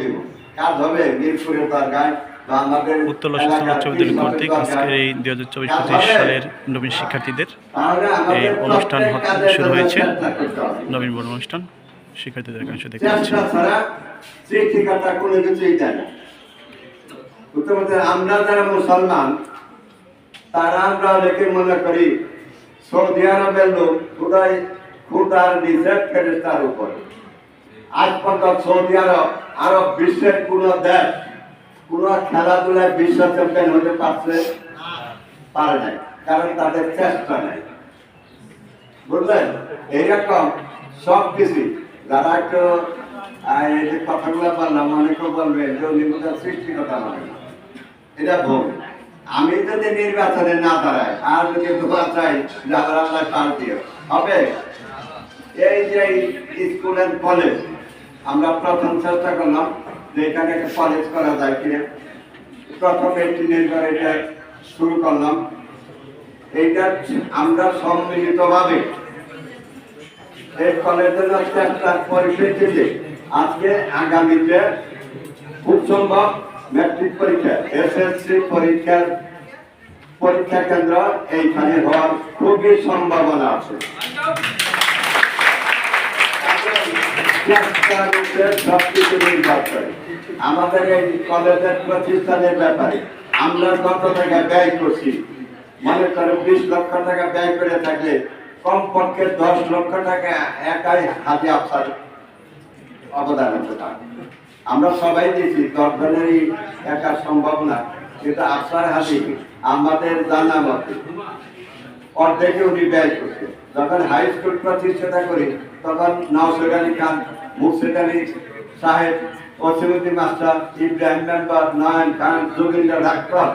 দিব। কাজ হবে কর্তৃক আজকের এই হাজার চব্বিশ পঁচিশ সালের নবীন শিক্ষার্থীদের। এই অনুষ্ঠান শুরু হয়েছে। নবীন অনুষ্ঠান শিক্ষার্থীদের দেখতে পাচ্ছি পারছেন আমরা যারা মুসলমান তারা আমরা অনেকে মনে করি সৌদি আরবের লোক খুদাই খুদার নিষেধ ফেরেস্তার উপরে। আজ পর্যন্ত সৌদি আরব আরব বিশ্বের কোন দেশ, কোন খেলাধুলায় বিশ্ব চ্যাম্পিয়ন হতে পারছে, পারে নাই, কারণ তাদের চেষ্টা নাই। বুঝলেন? এইরকম সব কিছু। যারা একটু এই কথাগুলো বললাম অনেকে বলবে যে বোধহয় সৃষ্টিকতা মানে না। এটা ভুল। আমি যদি নির্বাচনে না দাঁড়াই, আর যদি দোয়া চাই যে আল্লাহ পার হবে? এই যে স্কুল অ্যান্ড কলেজ আমরা প্রথম চেষ্টা করলাম যে এখানে একটা কলেজ করা যায় কিনা। প্রথম একটি নির্ভর এটা শুরু করলাম। এইটা আমরা সম্মিলিতভাবে এই কলেজের চেষ্টার পরিপ্রেক্ষিতে আজকে আগামীতে খুব সম্ভব ম্যাট্রিক পরীক্ষা এসএসসি পরীক্ষার পরীক্ষা কেন্দ্র এইখানে হওয়ার খুবই সম্ভাবনা আছে। করে আমাদের এই কলেজের প্রতিষ্ঠানের ব্যাপারে আমরা কত টাকা ব্যয় করছি? মনে করো বিশ লক্ষ টাকা ব্যয় করে থাকলে কমপক্ষে দশ লক্ষ টাকা একাই হাতে আফসার অবদান আমরা সবাই দিয়েছি দশজনেরই একা সম্ভব না। কিন্তু আফসার হাতে আমাদের জানা মতে অর্ধেকে উনি ব্যয় করছে যখন হাই স্কুল প্রতিষ্ঠাতা করি, তখন নওসর আলী খান, মুর্শিদ আলী সাহেব, অসিমুদ্দিন মাস্টার, ইব্রাহিম মেম্বার, নয়ন খান, যোগিন্দর ডাক্তার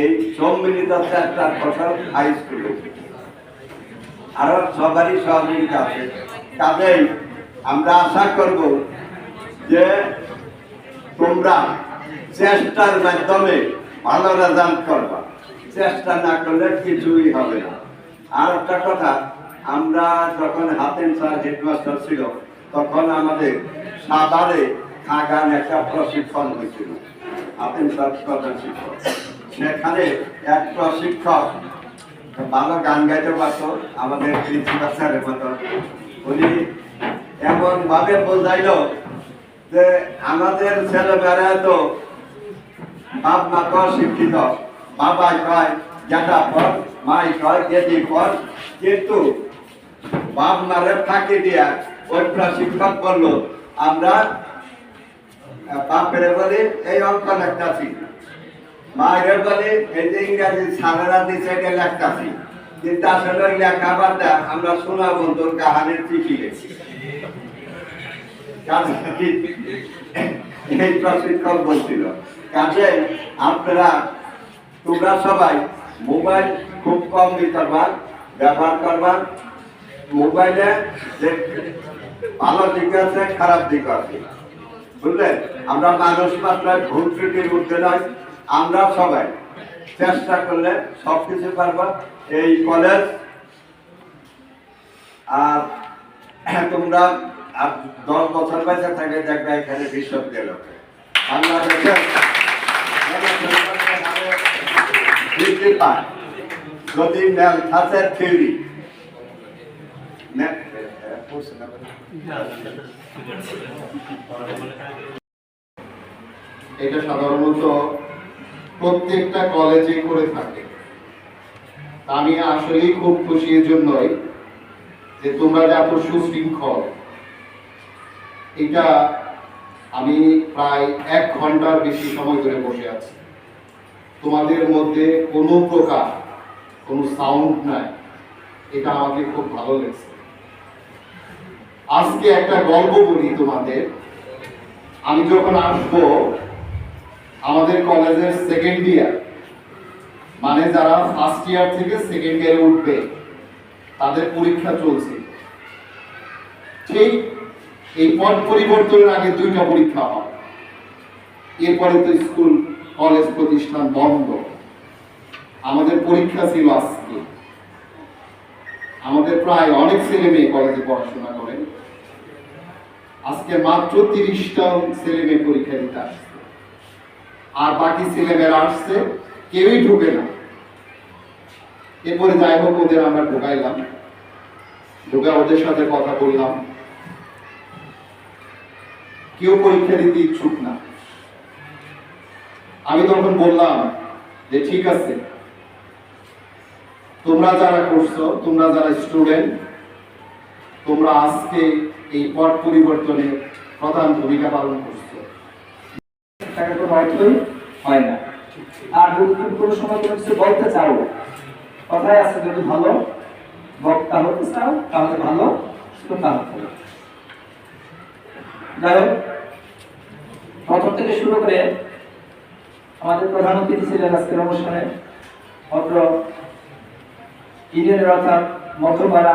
এই সম্মিলিত চেষ্টার ফসল হাই স্কুলে আরও সবারই সহযোগিতা আছে। কাজেই আমরা আশা করব যে তোমরা চেষ্টার মাধ্যমে ভালো রেজাল্ট করবা। চেষ্টা না করলে কিছুই হবে না। আর একটা কথা, আমরা যখন হাতেন স্যার হেডমাস্টার ছিল, তখন আমাদের সাভারে খাগান একটা প্রশিক্ষণ হয়েছিল। হাতেন স্যার প্রধান শিক্ষক। সেখানে এক প্রশিক্ষক ভালো গান গাইতে পারতো, আমাদের প্রিন্সিপাল স্যারের মতো উনি এমন ভাবে বোঝাইলো যে আমাদের ছেলেমেয়েরা তো বাপ মা শিক্ষিত বাবা কয় জ্যাঠা পর মাই কয় গেদি পর কিন্তু বাপ মারে ফাঁকি দিয়া ওই প্রশিক্ষক বলল, আমরা বাপের বলে এই অঙ্ক লেখতাছি। মায়ের বলে এই যে ইংরাজি দিচ্ছে এটা লেখতাছি। কিন্তু আসলে ওই লেখাবারটা আমরা বন্ধুর চিঠি লেখি এই প্রশিক্ষক বলছিল কাজে আপনারা তোমরা সবাই মোবাইল খুব কম পারবা, ব্যবহার করবার মোবাইলে ভালো দিক আছে, খারাপ দিক আছে। বুঝলেন? আমরা মানুষ মাত্রায় ভুল ত্রুটির মধ্যে নয়। আমরা সবাই চেষ্টা করলে সব কিছু পারবা। এই কলেজ আর তোমরা আর দশ বছর বেঁচে থাকে দেখবে এখানে বিশ্ববিদ্যালয়। বাংলাদেশের বৃদ্ধি পায় যদি ম্যালথাসের থিওরি এটা সাধারণত প্রত্যেকটা কলেজে করে থাকে। আমি আসলেই খুব খুশি এর জন্যই যে তোমরা এত সুশৃঙ্খল। এটা আমি প্রায় এক ঘণ্টার বেশি সময় ধরে বসে আছি। তোমাদের মধ্যে কোনো প্রকার কোনো সাউন্ড নাই। এটা আমাকে খুব ভালো লেগেছে। আজকে একটা গল্প বলি তোমাদের। আমি যখন আসব, আমাদের কলেজের সেকেন্ড ইয়ার মানে যারা ফার্স্ট ইয়ার থেকে সেকেন্ড ইয়ারে উঠবে, তাদের পরীক্ষা চলছে। ঠিক এই পদ পরিবর্তনের আগে দুইটা পরীক্ষা হয়। এরপরে তো স্কুল কলেজ প্রতিষ্ঠান বন্ধ। আমাদের পরীক্ষা ছিল আজকে। আমাদের প্রায় অনেক ছেলে মেয়ে কলেজে পড়াশোনা করে। আজকে মাত্র তিরিশটা ছেলে মেয়ে পরীক্ষা দিতে আসছে। আর বাকি ছেলেমেয়েরা আসছে, কেউই ঢুকে না। এরপরে যাই হোক, ওদের আমরা ঢুকাইলাম। ঢুকে ওদের সাথে কথা বললাম। কেউ পরীক্ষা দিতে ইচ্ছুক না। আমি তখন বললাম যে ঠিক আছে। তোমরা যারা করছ তোমরা যারা স্টুডেন্ট তোমরা আজকে এই পট পরিবর্তনে প্রধান ভূমিকা পালন করছ। টাকা কোনো অর্থই হয় না। আর যদি তুমি কোনো সময় কোনো কিছু বলতে চাও? কথায় আছে যদি ভালো বক্তা হতে চাও তাহলে ভালো শ্রোতা হতে যাই হোক প্রথম থেকে শুরু করে আমাদের প্রধান অতিথি ছিলেন আজকের অনুষ্ঠানে অত্র ইউনিয়নের অর্থাৎ মধ্যপাড়া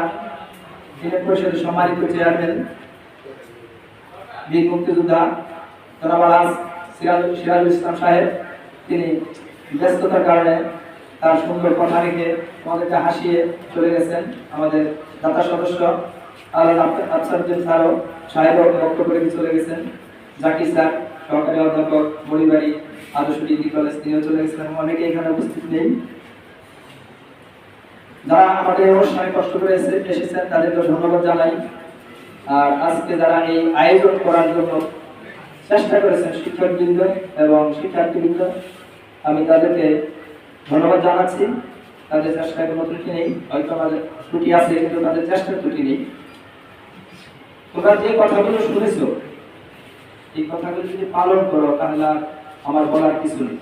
ইউনিয়ন পরিষদের সম্মানিত চেয়ারম্যান বীর মুক্তিযোদ্ধা জনাব আলাস সিরাজ, সিরাজুল ইসলাম সাহেব। তিনি ব্যস্ততার কারণে তার সুন্দর কথা রেখে আমাদেরকে হাসিয়ে চলে গেছেন আমাদের দাতা সদস্য আলাদ আফসারুদ্দিন স্যারও সাহেবও বক্তব্য রেখে চলে গেছেন। জাকির স্যার, সহকারী অধ্যাপক মরিবাড়ি তাদেরকে ধন্যবাদ শিক্ষকবৃন্দ এবং শিক্ষার্থীবৃন্দ, আমি তাদেরকে ধন্যবাদ জানাচ্ছি। তাদের চেষ্টায় কোনো ত্রুটি নেই, হয়তো আমাদের ত্রুটি আছে, কিন্তু তাদের চেষ্টার ত্রুটি নেই। তোমরা যে কথাগুলো শুনেছো, এই কথাগুলো যদি পালন করো, তাহলে আমার বলার কিছু নেই